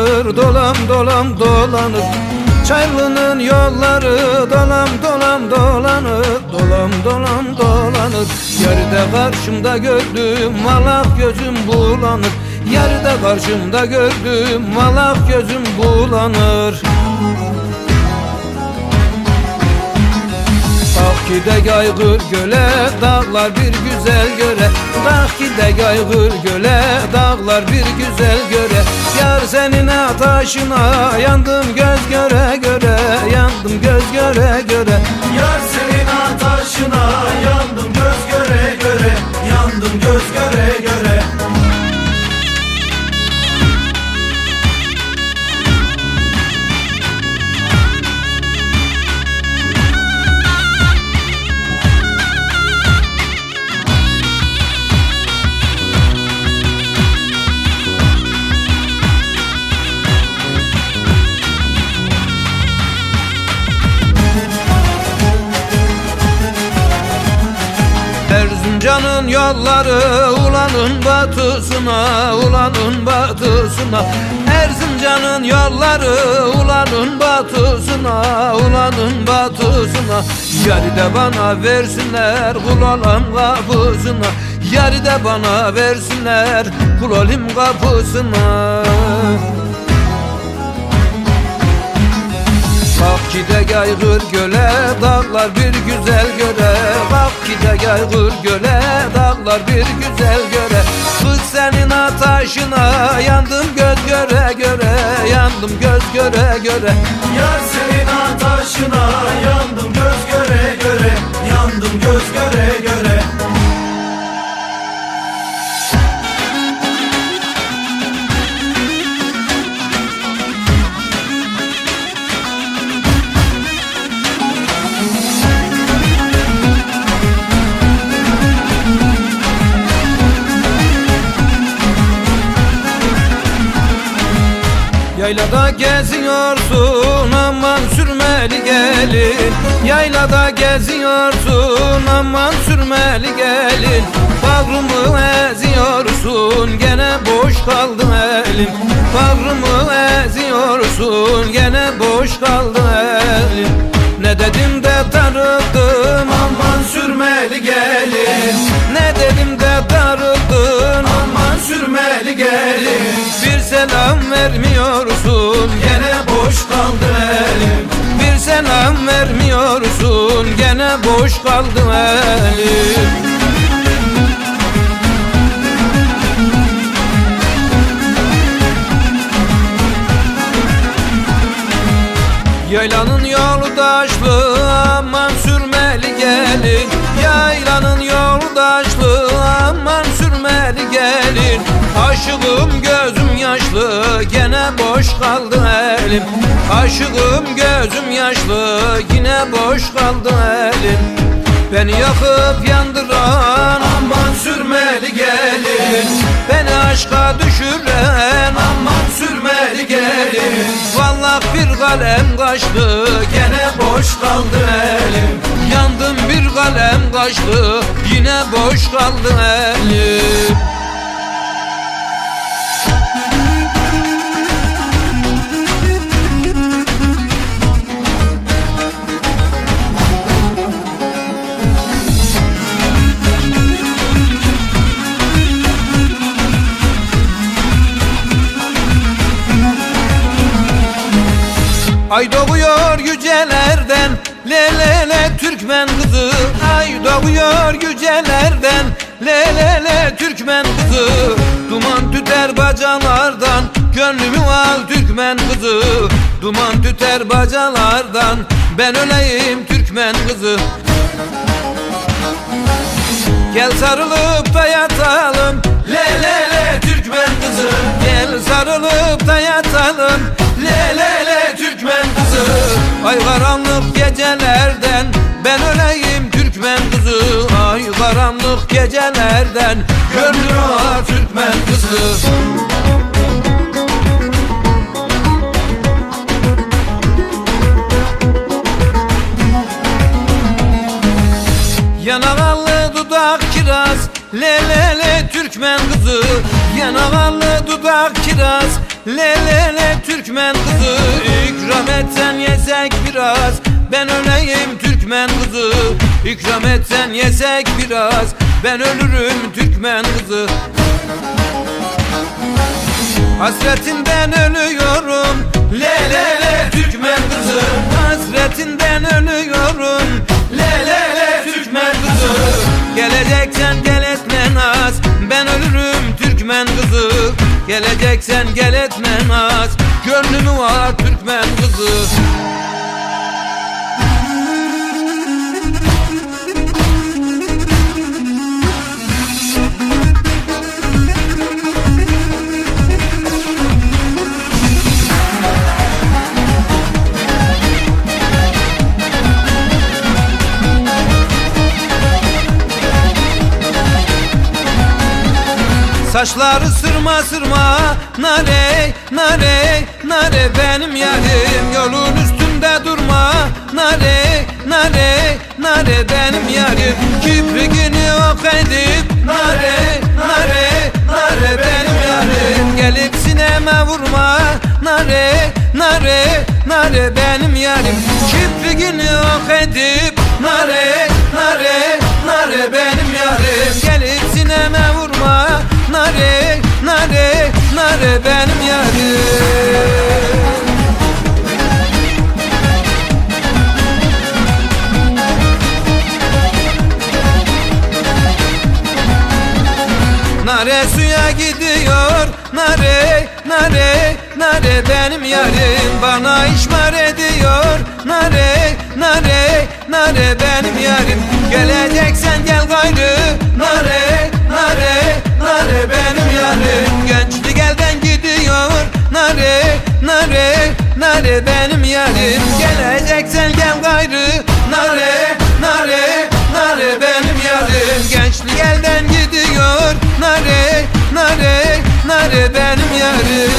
dolanır Dolam dolam dolanır. Çaylı'nın yolları dolam dolam dolanır Dolam dolam dolanır. Yerde karşımda gördüm malak gözüm bulanır. Yerde karşımda gördüm malak gözüm bulanır ki de gaygır göle dağlar bir güzel göre. Bak ki de gaygır göle dağlar bir güzel göre. Yar senin ataşına yandım göz göre göre Yandım göz göre göre. Yar senin Erzincan'ın yolları ulanın batısına Ulanın batısına. Erzincan'ın yolları ulanın batısına Ulanın batısına. Yari de bana versinler kul olam kapısına. Yari de bana versinler kul olayım kapısına. Bak ki de gaygır göle dağlar bir güzel göre Bak ki de gaygır göle dağlar bir güzel göre Kız senin ataşına yandım göz göre göre Yandım göz göre göre. Yar senin ataşına yandım göz göre göre Yandım göz göre göre Yaylada geziyorsun aman sürmeli gelin. Yaylada geziyorsun aman sürmeli gelin. Bağrımı eziyorsun gene boş kaldı elim. Bağrımı eziyorsun gene boş kaldı selam vermiyorsun. Gene boş kaldı elim. Bir selam vermiyorsun. Gene boş kaldı elim. Yaylanın yolu taşlı aman sürmeli gelin. Yaylanın yolu taşlı aman sürmeli gelin. Aşığım gözüm yaşlı gene boş kaldı elim. Aşığım gözüm yaşlı yine boş kaldı elim. Beni yakıp yandıran Aman sürmeli gelin. Beni aşka düşüren Aman sürmeli gelin. Vallahi bir kalem kaçtı Gene boş kaldı elim. Yandım bir kalem kaçtı Yine boş kaldı elim Ay doğuyor yücelerden Le le le Türkmen kızı. Ay doğuyor yücelerden Le le le Türkmen kızı. Duman tüter bacalardan Gönlümü al Türkmen kızı. Duman tüter bacalardan Ben öleyim Türkmen kızı. Gel sarılıp da yatalım Le le le Türkmen kızı. Gel sarılıp da yatalım Le Ay karanlık gecelerden Ben öleyim Türkmen kızı. Ay karanlık gecelerden Gönlüm var Türkmen kızı. Yanavallı dudak kiraz Le le le Türk Türkmen kızı Yanağalı dudak kiraz. Le le le Türkmen kızı. İkram etsen yesek biraz. Ben öleyim Türkmen kızı. İkram etsen yesek biraz. Ben ölürüm Türkmen kızı. Hasretinden ölüyorum. Le le le Türkmen kızı. Hasretinden ölüyorum. Le le le Türkmen kızı. Geleceksen gel etme naz Ben ölürüm Geleceksen gel etme naz Gönlümü var Türkmen kızı. Saçları sırma sırma Nare nare nare. Benim yarim Yolun üstünde durma. Nare nare nare. Benim yarim Kiprikini ok edip Nare nare nare. Benim yarim Gelip sineme vurma. Nare nare nare. Benim yarim Kiprikini ok edip Nare nare nare. Benim yarim Gelip sineme benim yarim. Nare suya gidiyor Nare nare nare benim yarim. Bana işmar ediyor Nare nare nare benim yarim. Geleceksen gel gayrı nare benim yarim Geleceksen gel gayrı. Nare nare nare benim yarim Gençlik elden gidiyor. Nare nare nare benim yarim